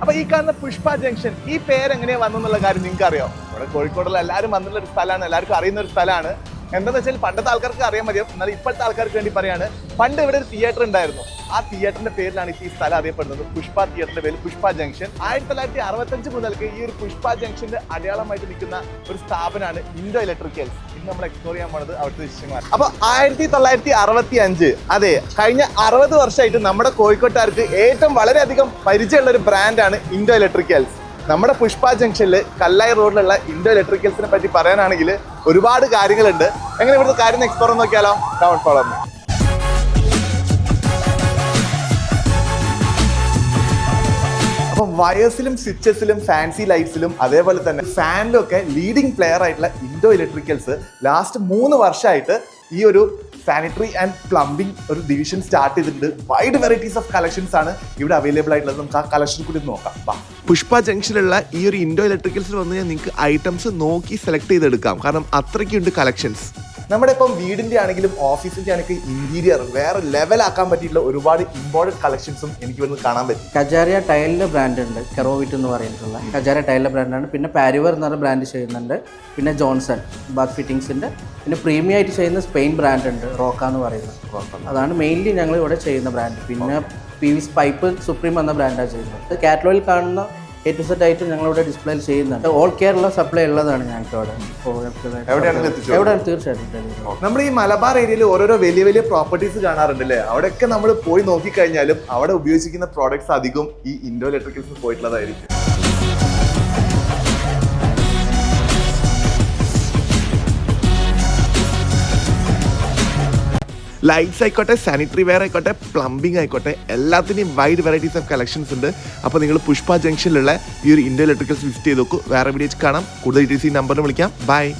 അപ്പൊ ഈ കാണുന്ന പുഷ്പ ജംഗ്ഷൻ ഈ പേര് എങ്ങനെയാ വന്നെന്നുള്ള കാര്യം നിങ്ങൾക്ക് അറിയോ ഇവിടെ കോഴിക്കോടുള്ള എല്ലാവരും വന്നിട്ടുള്ള ഒരു സ്ഥലമാണ് എല്ലാവർക്കും അറിയുന്ന ഒരു സ്ഥലമാണ്. എന്താണെന്ന് വെച്ചാൽ പണ്ടത്തെ ആൾക്കാർക്ക് അറിയാൻ മതിയാവും എന്നാൽ ഇപ്പോഴത്തെ ആൾക്കാർക്ക് വേണ്ടി പറയാണ്. പണ്ട് ഇവിടെ ഒരു തിയേറ്റർ ഉണ്ടായിരുന്നു. ആ തിയേറ്ററിന്റെ പേരിലാണ് ഈ സ്ഥലം അറിയപ്പെടുന്നത്. പുഷ്പ തിയേറ്ററിന്റെ പേര് പുഷ്പ ജംഗ്ഷൻ ആയിരത്തി തൊള്ളായിരത്തി അറുപത്തഞ്ച് മുതൽക്ക് ഈ ഒരു പുഷ്പ ജംഗ്ഷന്റെ അടയാളമായിട്ട് നിൽക്കുന്ന ഒരു സ്ഥാപനമാണ് ഇൻഡോ ഇലക്ട്രിക്കൽസ് ഇന്ന് നമ്മൾ എക്സ്പ്ലോർ ചെയ്യാൻ പോണത് അവിടുത്തെ വിശേഷങ്ങളാണ്. അപ്പൊ ആയിരത്തി തൊള്ളായിരത്തി അറുപത്തി അഞ്ച് അതെ കഴിഞ്ഞ അറുപത് വർഷമായിട്ട് നമ്മുടെ കോഴിക്കോട്ടുകാർക്ക് ഏറ്റവും വളരെയധികം പരിചയമുള്ള ഒരു ബ്രാൻഡാണ് ഇൻഡോ ഇലക്ട്രിക്കൽസ് നമ്മുടെ പുഷ്പ ജംഗ്ഷനിൽ കല്ലായി റോഡിലുള്ള ഇൻഡോ ഇലക്ട്രിക്കൽസിനെ പറ്റി പറയാനാണെങ്കിൽ ഒരുപാട് കാര്യങ്ങളുണ്ട്. എങ്ങനെ ഇവിടുത്തെ കാര്യം എക്സ്പ്ലോർ നോക്കിയാലോ? ടൗൺ ഫോളോ അപ്പം വയേഴ്സിലും സ്വിച്ചസിലും ഫാൻസി ലൈറ്റ്സിലും അതേപോലെ തന്നെ ഫാനിലും ഒക്കെ ലീഡിംഗ് പ്ലെയർ ആയിട്ടുള്ള ഇൻഡോ ഇലക്ട്രിക്കൽസ് ലാസ്റ്റ് മൂന്ന് വർഷമായിട്ട് ഈ ഒരു സാനിറ്ററി ആൻഡ് പ്ലംബിംഗ് ഒരു ഡിവിഷൻ സ്റ്റാർട്ട് ചെയ്തിട്ടുണ്ട്. വൈഡ് വെറൈറ്റീസ് ഓഫ് കളക്ഷൻസ് ആണ് ഇവിടെ അവൈലബിൾ ആയിട്ടുള്ളത്. നമുക്ക് ആ കളക്ഷൻ കൂടി നോക്കാം. പുഷ്പ ജംഗ്ഷനിലുള്ള ഈ ഒരു ഇൻഡോ ഇലക്ട്രിക്കൽസിൽ വന്ന് കഴിഞ്ഞാൽ നിങ്ങൾക്ക് ഐറ്റംസ് നോക്കി സെലക്ട് ചെയ്തെടുക്കാം. കാരണം അത്രയ്ക്കുണ്ട് കളക്ഷൻസ് നമ്മുടെ ഇപ്പം വീടിന്റെ ആണെങ്കിലും ഓഫീസിന്റെ ആണെങ്കിലും ഇന്റീരിയർ വേറെ ലെവലാക്കാൻ പറ്റിയിട്ടുള്ള ഒരുപാട് ഇമ്പോർട്ടന്റ് കളക്ഷൻസും എനിക്ക് വന്ന് കാണാൻ പറ്റി. കജാരിയ ടൈലിന്റെ ബ്രാൻഡ് ഉണ്ട് കെറോവിറ്റ് എന്ന് പറഞ്ഞിട്ടുള്ള. കജാരിയ ടൈലിന്റെ ബ്രാൻഡാണ് പിന്നെ പാരിവർ എന്ന് പറഞ്ഞ ബ്രാൻഡ് ചെയ്യുന്നുണ്ട്. പിന്നെ ജോൺസൺ ബാത്ത് ഫിറ്റിങ്സിന്റെ പിന്നെ പ്രീമിയം ആയിട്ട് ചെയ്യുന്ന സ്പെയിൻ ബ്രാൻഡ് ഉണ്ട് റോക്ക എന്ന് പറയുന്നത് അതാണ് മെയിൻലി ഞങ്ങൾ ഇവിടെ ചെയ്യുന്ന ബ്രാൻഡ് പിന്നെ പി വി പൈപ്പ് സുപ്രീം എന്ന ബ്രാൻഡാണ് ചെയ്യുന്നത്. കാറ്റലോഗിൽ കാണുന്ന എ ടു സെറ്റ് ആയിട്ട് ഞങ്ങളിവിടെ ഡിസ്പ്ലേയിൽ ചെയ്യുന്നുണ്ട്. ഓൾ കേരള സപ്ലൈ ഉള്ളതാണ് ഞങ്ങൾക്ക് അവിടെ. എവിടെയാണെങ്കിലും എത്തിച്ചു തീർച്ചയായിട്ടും. നമ്മൾ ഈ മലബാർ ഏരിയയിൽ ഓരോരോ വലിയ വലിയ പ്രോപ്പർട്ടീസ് കാണാറുണ്ട് അല്ലേ അവിടെയൊക്കെ നമ്മൾ പോയി നോക്കിക്കഴിഞ്ഞാലും അവിടെ ഉപയോഗിക്കുന്ന പ്രോഡക്ട്സ് അധികം ഈ ഇൻഡോ ഇലക്ട്രിക്കൽസ് പോയിട്ടുള്ളതായിരിക്കും. ലൈറ്റ്സ് ആയിക്കോട്ടെ സാനിറ്ററി വെയർ ആയിക്കോട്ടെ പ്ലംബിംഗ് ആയിക്കോട്ടെ എല്ലാത്തിനും വൈഡ് വെറൈറ്റീസ് ഓഫ് കളക്ഷൻസ് ഉണ്ട്. അപ്പോൾ നിങ്ങൾ പുഷ്പ ജംഗ്ഷനിലുള്ള ഈ ഒരു ഇന്ത്യ ഇലക്ട്രിക്കൽസ് വിസിറ്റ് ചെയ്ത് നോക്കൂ. വേറെ വീഡിയോസ് കാണാം. കൂടുതൽ ഡീറ്റെയിൽസ് ഈ നമ്പറിൽ വിളിക്കാം. ബൈ